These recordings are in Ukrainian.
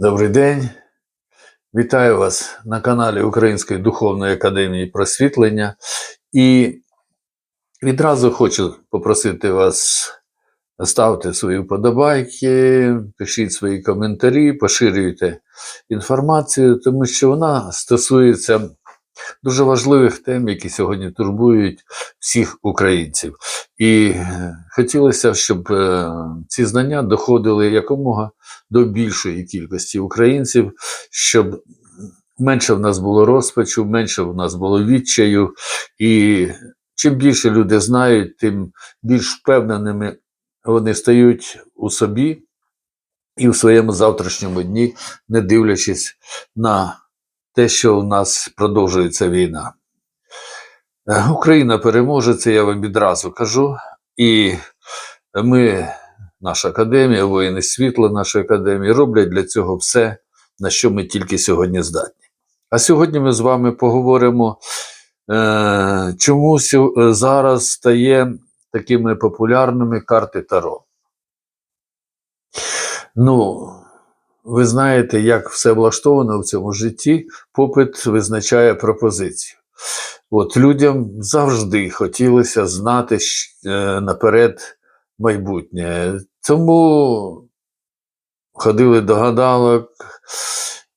Добрий день. Вітаю вас на каналі Української духовної академії просвітлення. І відразу хочу попросити вас ставте свої вподобайки, пишіть свої коментарі, поширюйте інформацію, тому що вона стосується дуже важливих тем, які сьогодні турбують всіх українців. І е, хотілося, щоб е, ці знання доходили якомога до більшої кількості українців, щоб менше в нас було розпачу, менше в нас було відчаю. І чим більше люди знають, тим більш впевненими вони стають у собі і в своєму завтрашньому дні, не дивлячись на те, що в нас продовжується війна. Е, Україна переможе, це я вам відразу кажу. І ми, наша академія, воїни світла нашої академії, роблять для цього все, на що ми тільки сьогодні здатні. А сьогодні ми з вами поговоримо, е, чому е, зараз стає такими популярними карти Таро. Ну, ви знаєте, як все влаштовано в цьому житті, попит визначає пропозицію. От людям завжди хотілося знати е, наперед майбутнє. Тому ходили до гадалок,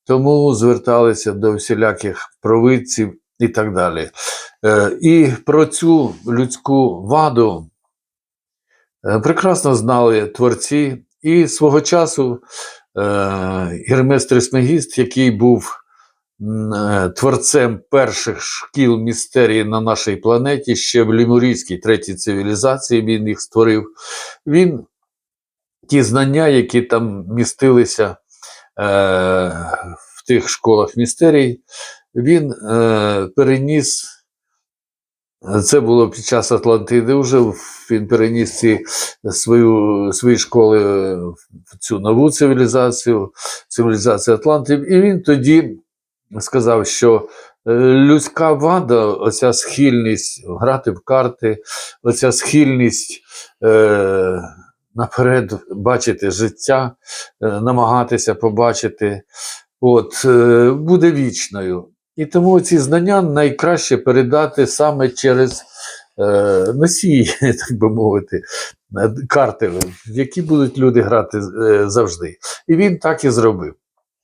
тому зверталися до всіляких провидців і так далі. Е, І про цю людську ваду е, прекрасно знали творці, і свого часу Гермес Трисмегіст, який був е, творцем перших шкіл містерії на нашій планеті, ще в Лімурійській третій цивілізації він їх створив. Він ті знання, які там містилися е, в тих школах містерій, він е, переніс. Це було під час Атлантиди вже. Він переніс ці свою, свої школи в цю нову цивілізацію, цивілізацію Атлантів. І він тоді сказав, що е, людська вада, оця схильність грати в карти, оця схильність е, наперед бачити життя, е, намагатися побачити, от, е, буде вічною. І тому ці знання найкраще передати саме через е, носії, так би мовити, е, карти, в які будуть люди грати е, завжди. І він так і зробив.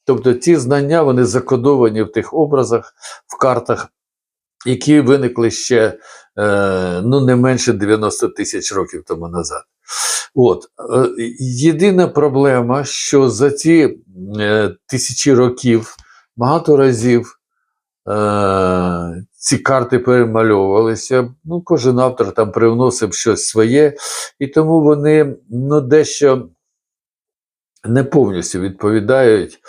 Тобто ці знання вони закодовані в тих образах, в картах, які виникли ще е, ну, не менше 90 тисяч років тому назад. От. Е, єдина проблема, що за ці е, тисячі років багато разів е, ці карти перемальовувалися. Ну, кожен автор там привносив щось своє, і тому вони ну, дещо не повністю відповідають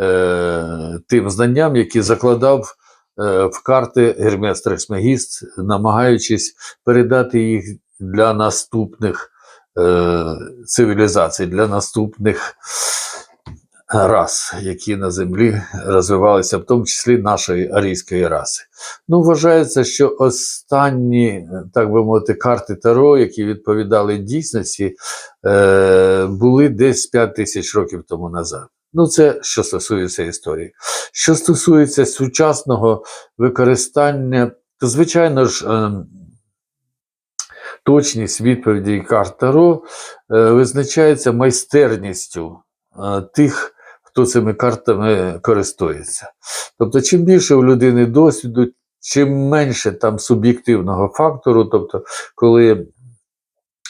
е, тим знанням, які закладав е, в карти Гермес Трисмегіст, намагаючись передати їх для наступних е, цивілізацій, для наступних рас, які на землі розвивалися, в тому числі нашої арійської раси. Ну, вважається, що останні, так би мовити, карти Таро, які відповідали дійсності, е, були десь 5 тисяч років тому назад. Ну, це що стосується історії. Що стосується сучасного використання, то, звичайно ж, е, точність відповіді карт Таро е, визначається майстерністю тих, хто цими картами користується. Тобто, чим більше у людини досвіду, чим менше там суб'єктивного фактору, тобто, коли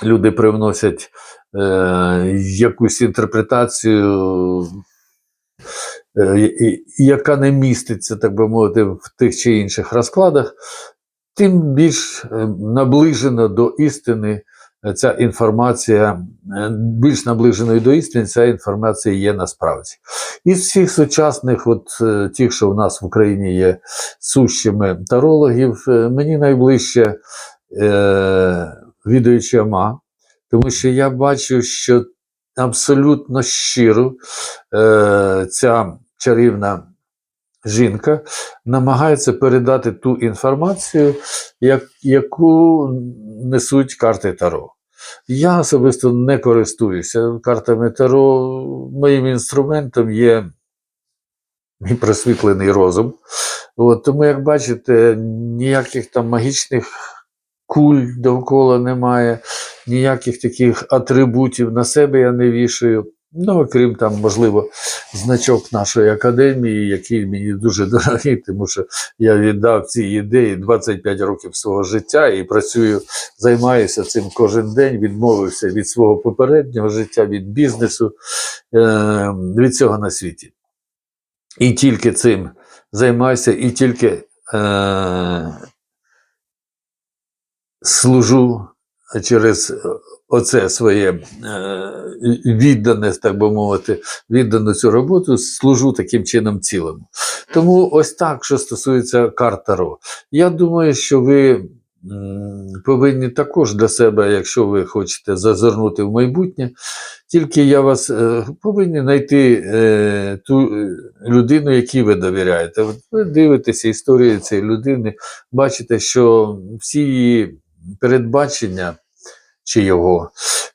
люди привносять е, якусь інтерпретацію, е, яка не міститься, так би мовити, в тих чи інших розкладах, тим більш е, наближена до істини ця інформація, е, більш наближеною до істини ця інформація є насправді. Із всіх сучасних, от е, тих, що в нас в Україні є сущими тарологів, е, мені найближче е, відуючи Ама, тому що я бачу, що абсолютно щиро е, ця чарівна жінка намагається передати ту інформацію, як, яку несуть карти Таро. Я особисто не користуюся картами Таро. Моїм інструментом є мій просвітлений розум. От, тому, як бачите, ніяких там магічних куль довкола немає, ніяких таких атрибутів на себе я не вішаю. Ну, окрім там, можливо, значок нашої академії, який мені дуже дорогий, тому що я віддав цій ідеї 25 років свого життя і працюю, займаюся цим кожен день, відмовився від свого попереднього життя, від бізнесу, е, від цього на світі. І тільки цим займаюся, і тільки е, служу через оце своє е, віддане, так би мовити, віддану цю роботу, служу таким чином цілому. Тому ось так, що стосується карт Таро. Я думаю, що ви повинні також для себе, якщо ви хочете зазирнути в майбутнє, тільки я вас е, повинні знайти е, ту людину, якій ви довіряєте. Ви дивитеся історію цієї людини, бачите, що всі її передбачення чи його,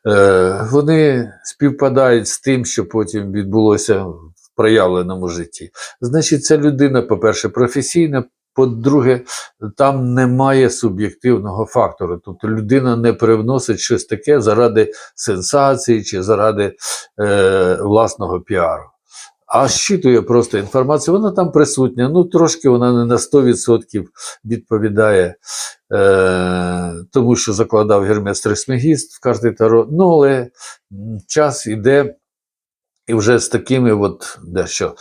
е, вони співпадають з тим, що потім відбулося в проявленому житті. Значить, ця людина, по-перше, професійна. По-друге, там немає суб'єктивного фактору. Тобто людина не привносить щось таке заради сенсації чи заради е, власного піару. А щитує просто інформацію, вона там присутня. Ну, трошки вона не на 100% відповідає е, тому, що закладав Гермес Трисмегіст в карти Таро. Ну, але час іде, і вже з такими от дещо е,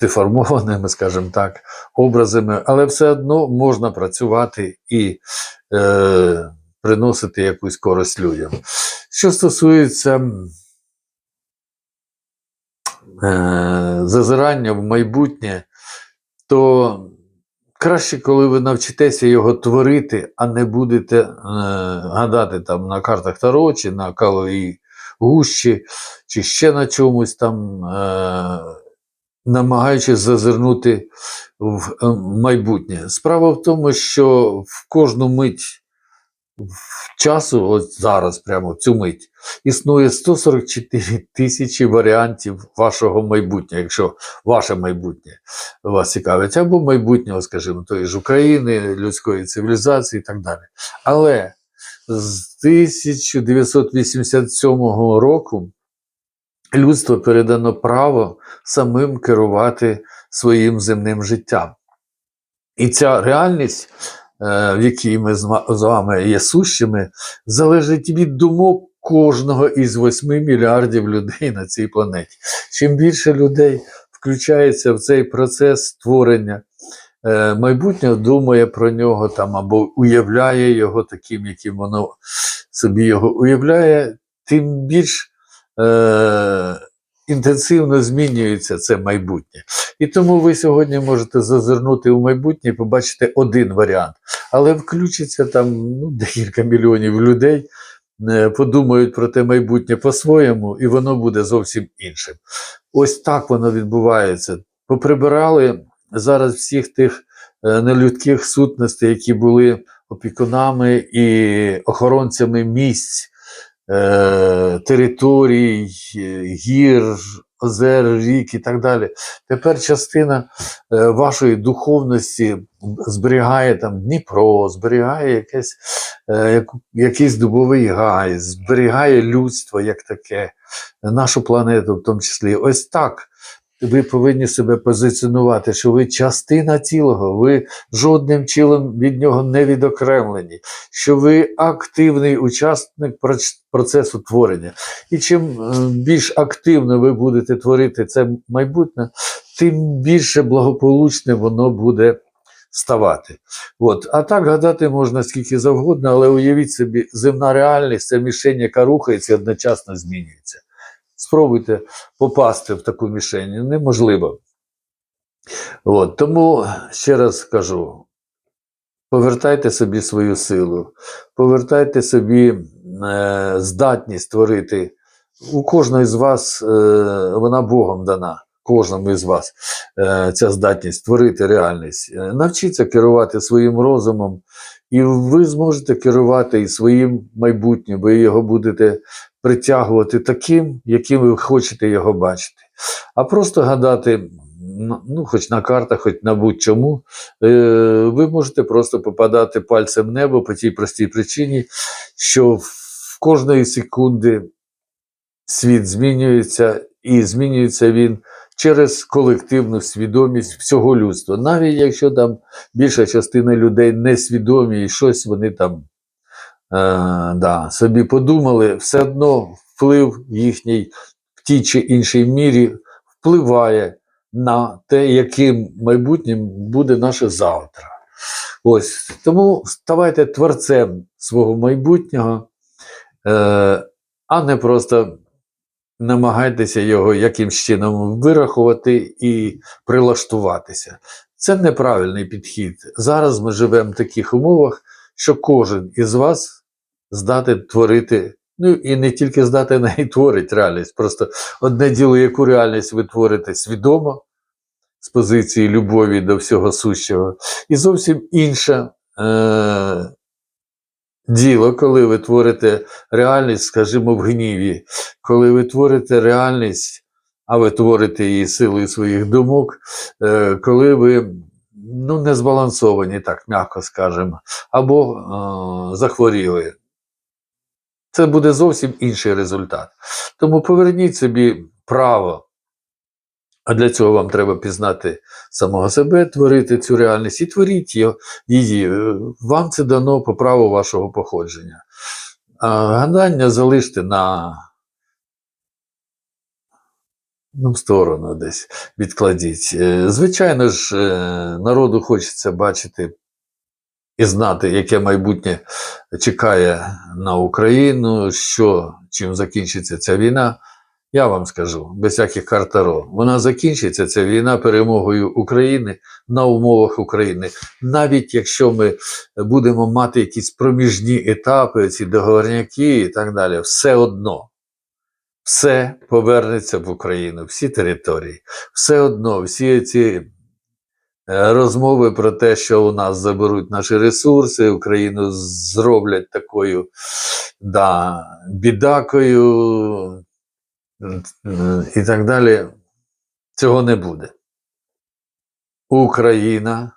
деформованими, скажімо так, образами, але все одно можна працювати і е, приносити якусь користь людям. Що стосується зазирання в майбутнє, то краще, коли ви навчитеся його творити, а не будете е, гадати там на картах Таро, чи на каловій гущі, чи ще на чомусь там, е, намагаючись зазирнути в е, майбутнє. Справа в тому, що в кожну мить часу, от зараз, прямо в цю мить, існує 144 тисячі варіантів вашого майбутнього, якщо ваше майбутнє вас цікавить, або майбутнього, скажімо, тої ж України, людської цивілізації і так далі. Але з 1987 року людство передано право самим керувати своїм земним життям. І ця реальність, в якій ми з вами є сущими, залежить від думок кожного із 8 мільярдів людей на цій планеті. Чим більше людей включається в цей процес створення е, майбутнього, думає про нього там або уявляє його таким, яким воно собі його уявляє, тим більш е, інтенсивно змінюється це майбутнє. І тому ви сьогодні можете зазирнути у майбутнє і побачити один варіант. Але включиться там ну, декілька мільйонів людей, е, подумають про те майбутнє по-своєму, і воно буде зовсім іншим. Ось так воно відбувається. Поприбирали зараз всіх тих е, нелюдських сутностей, які були опікунами і охоронцями місць, е, територій, е, гір, озер, рік і так далі. Тепер частина е, вашої духовності зберігає там Дніпро, зберігає якесь, е, якийсь дубовий гай, зберігає людство як таке, нашу планету в тому числі. Ось так. Ви повинні себе позиціонувати, що ви частина цілого, ви жодним чином від нього не відокремлені, що ви активний учасник процесу творення. І чим е, більш активно ви будете творити це майбутнє, тим більше благополучне воно буде ставати. От. А так гадати можна скільки завгодно, але уявіть собі, земна реальність це мішень, яка рухається і одночасно змінюється. Спробуйте попасти в таку мішень, неможливо. От. Тому ще раз кажу: повертайте собі свою силу, повертайте собі е, здатність творити. У кожного з вас е, вона Богом дана, кожному із вас е, ця здатність творити реальність. Е, Навчіться керувати своїм розумом, і ви зможете керувати і своїм майбутнім, ви його будете притягувати таким, яким ви хочете його бачити. А просто гадати, ну, хоч на картах, хоч на будь-чому, е, ви можете просто попадати пальцем в небо по тій простій причині, що в кожної секунди світ змінюється, і змінюється він через колективну свідомість всього людства. Навіть якщо там більша частина людей несвідомі і щось вони там е, да, собі подумали, все одно вплив їхній в тій чи іншій мірі впливає на те, яким майбутнім буде наше завтра. Ось тому ставайте творцем свого майбутнього, е, а не просто намагайтеся його якимсь чином вирахувати і прилаштуватися. Це неправильний підхід. Зараз ми живемо в таких умовах, що кожен із вас здатен творити, ну і не тільки здатен, а й творить реальність. Просто одне діло, яку реальність ви творите свідомо, з позиції любові до всього сущого, і зовсім інше е- діло, коли ви творите реальність, скажімо, в гніві, коли ви творите реальність, а ви творите її силою своїх думок, е- коли ви ну, не збалансовані, так м'яко скажемо, або е- захворіли. Це буде зовсім інший результат. Тому поверніть собі право. А для цього вам треба пізнати самого себе, творити цю реальність і творіть її-. Е, Вам це дано по праву вашого походження. А гадання залиште на ну, сторону десь відкладіть. Е, Звичайно ж, е, народу хочеться бачити і знати, яке майбутнє чекає на Україну, що чим закінчиться ця війна. Я вам скажу, без всяких карт Таро, вона закінчиться ця війна перемогою України на умовах України. Навіть якщо ми будемо мати якісь проміжні етапи, ці договорняки і так далі, все одно все повернеться в Україну, всі території. Все одно, всі ці е, розмови про те, що у нас заберуть наші ресурси, Україну зроблять такою да, бідакою і так далі, цього не буде. Україна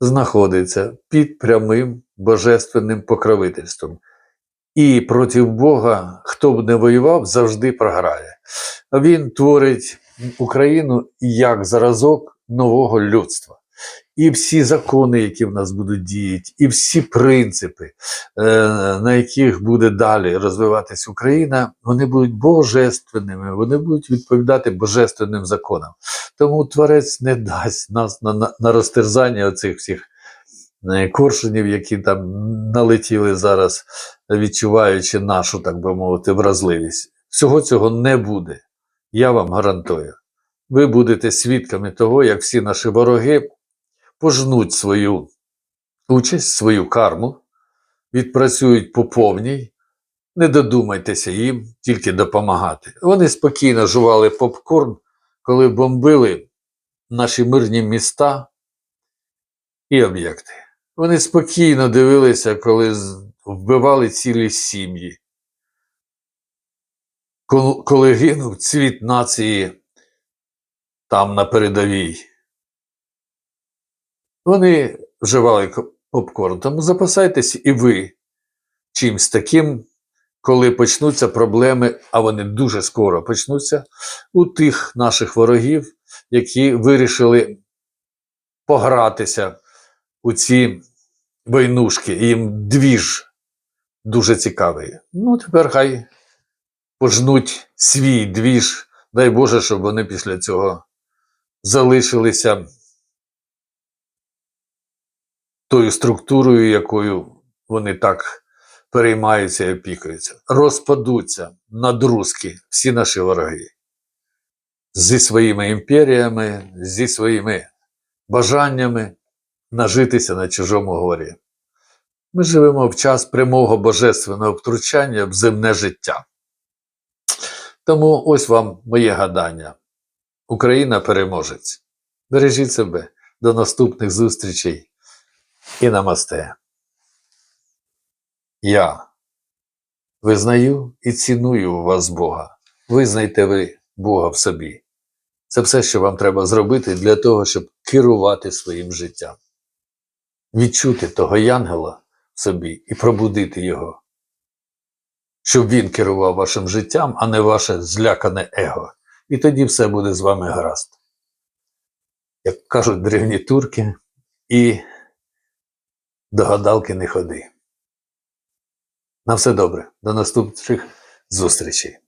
знаходиться під прямим божественним покровительством. І проти Бога, хто б не воював, завжди програє. Він творить Україну як зразок нового людства. І всі закони, які в нас будуть діяти, і всі принципи, е, на яких буде далі розвиватись Україна, вони будуть божественними, вони будуть відповідати божественним законам. Тому Творець не дасть нас на, на, на розтерзання оцих всіх е, коршунів, які там налетіли зараз, відчуваючи нашу, так би мовити, вразливість. Всього цього не буде. Я вам гарантую. Ви будете свідками того, як всі наші вороги пожнуть свою участь, свою карму, відпрацюють по повній, не додумайтеся їм тільки допомагати. Вони спокійно жували попкорн, коли бомбили наші мирні міста і об'єкти. Вони спокійно дивилися, коли вбивали цілі сім'ї. Коли- гинув цвіт нації там на передовій. Вони вживали ко- попкорн. Тому запасайтесь і ви чимсь таким, коли почнуться проблеми, а вони дуже скоро почнуться, у тих наших ворогів, які вирішили погратися у ці войнушки. Їм двіж дуже цікавий. Ну, тепер хай пожнуть свій двіж. Дай Боже, щоб вони після цього залишилися тою структурою, якою вони так переймаються і опікуються. Розпадуться на друзки всі наші вороги зі своїми імперіями, зі своїми бажаннями нажитися на чужому горі. Ми живемо в час прямого божественного втручання в земне життя. Тому ось вам моє гадання. Україна переможець. Бережіть себе. До наступних зустрічей і намасте. Я визнаю і ціную у вас Бога. Визнайте ви Бога в собі. Це все, що вам треба зробити для того, щоб керувати своїм життям. Відчути того янгела в собі і пробудити його. Щоб він керував вашим життям, а не ваше злякане его. І тоді все буде з вами гаразд. Як кажуть древні турки, і до гадалки не ходи. На все добре. До наступних зустрічей.